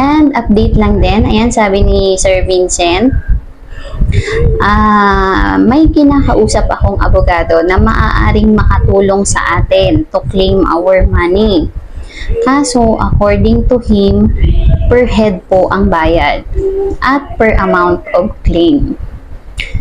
And update lang din, ayan sabi ni Sir Vincent, ah may kinakausap akong abogado na maaaring makatulong sa atin to claim our money. Kaso, according to him, per head po ang bayad at per amount of claim.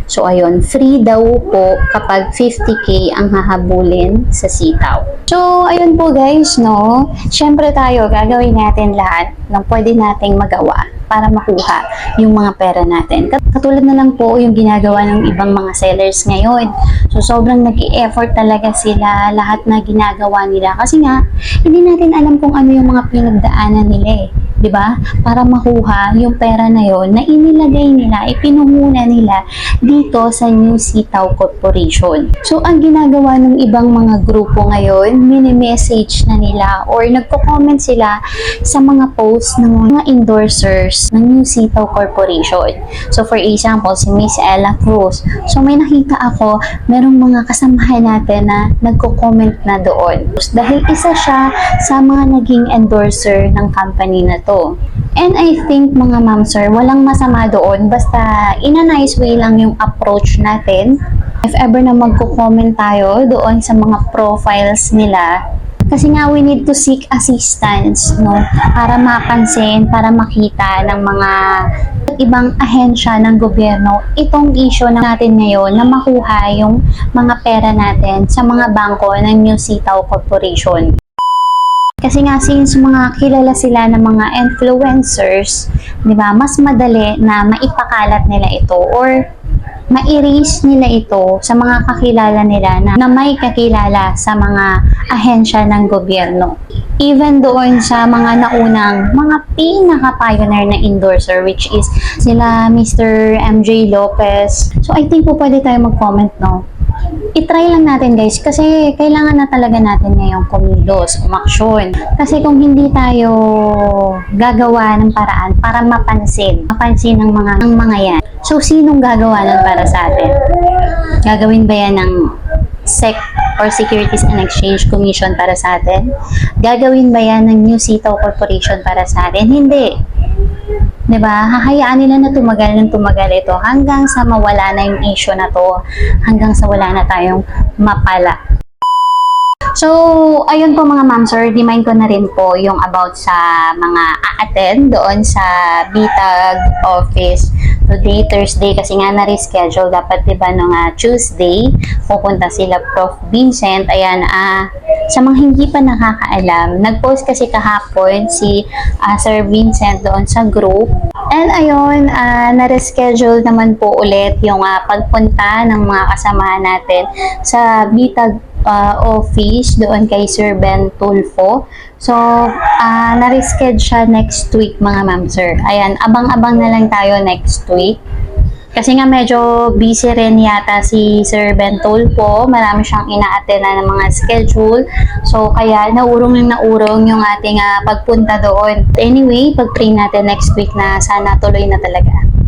So, ayun, free daw po kapag 50k ang hahabulin sa sitaw. So, ayun po guys, no? Siyempre tayo, gagawin natin lahat ng pwede nating magawa para makuha yung mga pera natin. Kat- Katulad na lang po yung ginagawa ng ibang mga sellers ngayon. So, sobrang nag effort talaga sila lahat na ginagawa nila. Kasi nga, hindi natin alam kung ano yung mga pinagdaanan nila eh. 'Di ba? Para makuha yung pera na yon na inilagay nila, ipinuhuna nila dito sa New Sitaw Corporation. So, ang ginagawa ng ibang mga grupo ngayon, mini-message na nila or nagko-comment sila sa mga posts ng mga endorsers ng New Sitaw Corporation. So, for example, si Miss Ella Cruz. So, may nakita ako, merong mga kasamahan natin na nagko-comment na doon. Dahil isa siya sa mga naging endorser ng company na to. And I think mga ma'am sir, walang masama doon. Basta in a nice way lang yung approach natin. If ever na magko-comment tayo doon sa mga profiles nila, kasi nga we need to seek assistance, no? Para mapansin, para makita ng mga ibang ahensya ng gobyerno itong issue na natin ngayon na makuha yung mga pera natin sa mga bangko ng New Sitaw Corporation. Kasi nga since mga kilala sila ng mga influencers, 'di ba? Mas madali na maipakalat nila ito or ma-erase nila ito sa mga kakilala nila na, na may kakilala sa mga ahensya ng gobyerno. Even doon sa mga naunang, mga pinaka-pioneer na endorser which is sila Mr. MJ Lopez. So I think po pwede tayo mag-comment, no? Itry lang natin guys kasi kailangan na talaga natin ngayong kumilos, umaksyon. Kasi kung hindi tayo gagawa ng paraan para mapansin, mapansin ng mga ng mga yan. So sinong gagawa nun para sa atin? Gagawin ba yan ng SEC or Securities and Exchange Commission para sa atin? Gagawin ba yan ng New Sitaw Corporation para sa atin? Hindi. Ba? Hahayaan nila na tumagal ng tumagal ito hanggang sa mawala na yung issue na to, hanggang sa wala na tayong mapala. So, ayun po mga ma'am sir, remind ko na rin po yung about sa mga a-attend doon sa BTAG office today, Thursday, kasi nga na-reschedule. Dapat, di ba, nung Tuesday, pupunta sila Prof. Vincent. Ayan, ah, sa mga hindi pa nakakaalam, nag-post kasi kahapon si ah, Sir Vincent doon sa group. And ayun, ah, na-reschedule naman po ulit yung ah, pagpunta ng mga kasamahan natin sa BTAG uh, office doon kay Sir Ben Tulfo. So, uh, na-reschedule siya next week mga ma'am sir. Ayan, abang-abang na lang tayo next week. Kasi nga medyo busy rin yata si Sir Ben Tulfo. Marami siyang ina na ng mga schedule. So, kaya naurong ng naurong yung ating ah, pagpunta doon. Anyway, pag-pray natin next week na sana tuloy na talaga.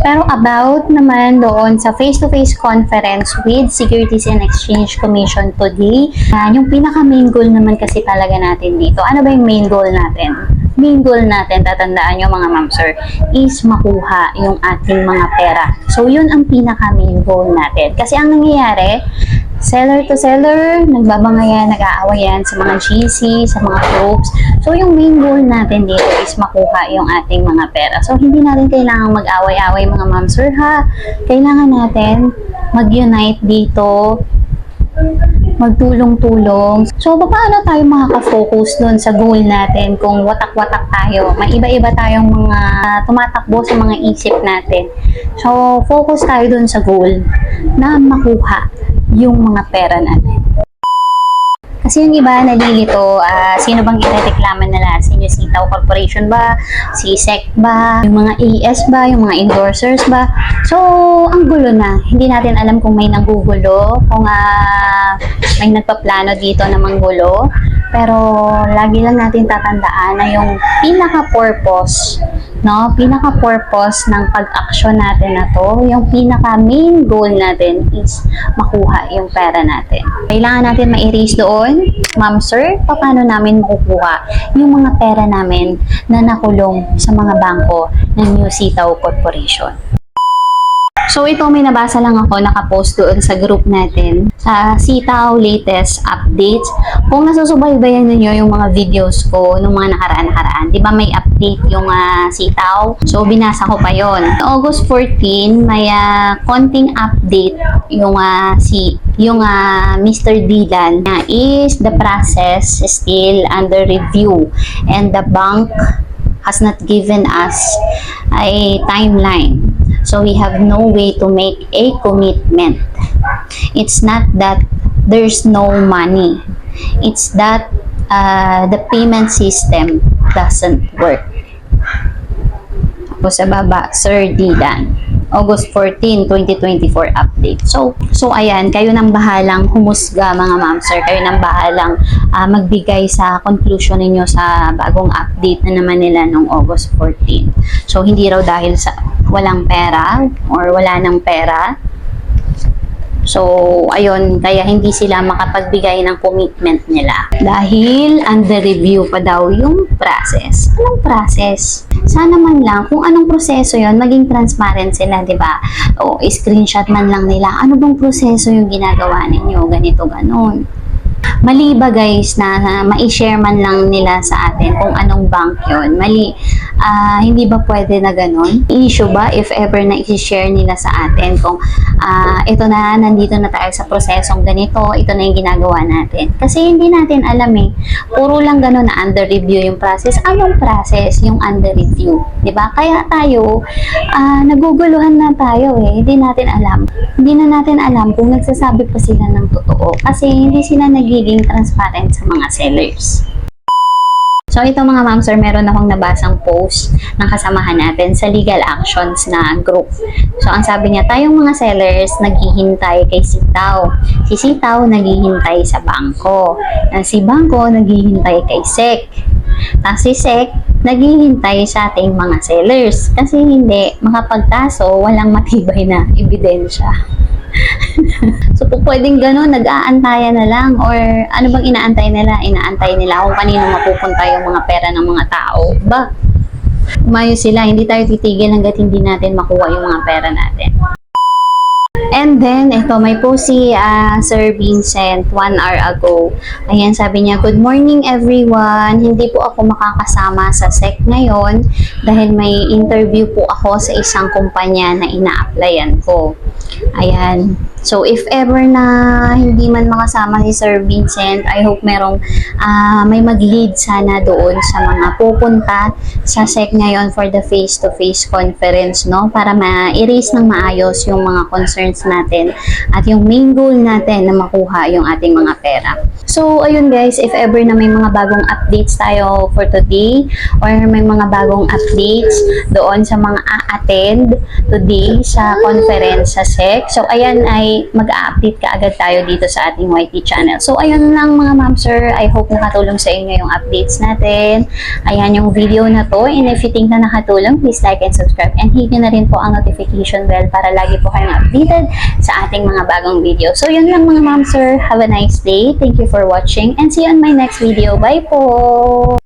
Pero about naman doon sa face-to-face conference with Securities and Exchange Commission today, yung pinaka main goal naman kasi talaga natin dito. Ano ba yung main goal natin? Main goal natin, tatandaan nyo mga ma'am sir, is makuha yung ating mga pera. So yun ang pinaka main goal natin. Kasi ang nangyayari, seller to seller, nagbabangayan, nag-aawayan sa mga GC, sa mga groups. So, yung main goal natin dito is makuha yung ating mga pera. So, hindi natin kailangang mag-away-away mga ma'am sir ha. Kailangan natin mag-unite dito, magtulong-tulong. So, paano tayo makaka-focus dun sa goal natin kung watak-watak tayo? May iba-iba tayong mga tumatakbo sa mga isip natin. So, focus tayo dun sa goal na makuha yung mga pera natin. Kasi yung iba nalilito, ah, sino bang irereklaman nila? Si New Sitaw Corporation ba? Si SEC ba? Yung mga AS ba? Yung mga endorsers ba? So, ang gulo na. Hindi natin alam kung may nanggugulo, kung ah, may nagpaplano dito na manggulo. Pero lagi lang natin tatandaan na yung pinaka-purpose, no? Pinaka-purpose ng pag-action natin na to, yung pinaka-main goal natin is makuha yung pera natin. Kailangan natin ma-erase doon, ma'am sir, paano namin makukuha yung mga pera namin na nakulong sa mga bangko ng New Sitaw Corporation. So ito may nabasa lang ako nakapost doon sa group natin sa Sitaw latest updates. Kung nasusubaybayan ninyo yung mga videos ko nung mga nakaraan-nakaraan, di ba may update yung ah, Sitaw? So binasa ko pa yon. August 14, may ah, konting update yung ah, si yung ah, Mr. Dylan na is the process still under review and the bank has not given us a timeline. So we have no way to make a commitment. It's not that there's no money. It's that uh, the payment system doesn't work. Tapos sa baba, Sir Dylan. August 14, 2024 update. So, so ayan, kayo nang bahalang humusga mga ma'am sir. Kayo nang bahalang ah, magbigay sa conclusion ninyo sa bagong update na naman nila nung August 14. So, hindi raw dahil sa walang pera or wala ng pera. So, ayun, kaya hindi sila makapagbigay ng commitment nila. Dahil under review pa daw yung process. Anong process? Sana man lang, kung anong proseso yon maging transparent sila, di ba? O, screenshot man lang nila, ano bang proseso yung ginagawa ninyo, ganito, ganon. Mali ba guys na, na ma-share man lang nila sa atin kung anong bank yon Mali, ah, hindi ba pwede na ganon? Issue ba if ever na i-share nila sa atin kung ah, ito na, nandito na tayo sa prosesong ganito, ito na yung ginagawa natin. Kasi hindi natin alam eh. Puro lang ganon na under review yung process. Anong process yung under review? ba Kaya tayo, ah, naguguluhan na tayo eh. Hindi natin alam. Hindi na natin alam kung nagsasabi pa sila ng totoo. Kasi hindi sila nagiging transparent sa mga sellers. So ito mga ma'am sir, meron akong nabasang post ng kasamahan natin sa legal actions na group. So ang sabi niya, tayong mga sellers naghihintay kay Sitaw. Si Sitaw naghihintay sa bangko. Ang si bangko naghihintay kay SEC. Tapos si SEC naghihintay sa ating mga sellers. Kasi hindi makapagkaso, walang matibay na ebidensya. so, kung pwedeng gano'n, nag-aantayan na lang or ano bang inaantay nila? Inaantay nila kung kanino mapupunta yung mga pera ng mga tao. Ba? Umayo sila, hindi tayo titigil hanggat hindi natin makuha yung mga pera natin. And then, ito, may post si ah, Sir Vincent one hour ago. Ayan, sabi niya, Good morning everyone. Hindi po ako makakasama sa SEC ngayon dahil may interview po ako sa isang kumpanya na ina-applyan ko. Ayan. So, if ever na hindi man makasama si Sir Vincent, I hope merong ah, may mag-lead sana doon sa mga pupunta sa SEC ngayon for the face-to-face conference, no? Para ma-erase ng maayos yung mga concerns natin at yung main goal natin na makuha yung ating mga pera. So, ayun guys, if ever na may mga bagong updates tayo for today or may mga bagong updates doon sa mga a-attend today sa conference sa SEC. So, ayan ay mag-update ka agad tayo dito sa ating YT channel. So, ayun lang mga ma'am sir. I hope nakatulong sa inyo yung updates natin. Ayan yung video na to. And if you think na nakatulong, please like and subscribe. And hit nyo na rin po ang notification bell para lagi po kayong updated sa ating mga bagong video. So, yun lang mga ma'am sir. Have a nice day. Thank you for watching and see you on my next video. Bye po!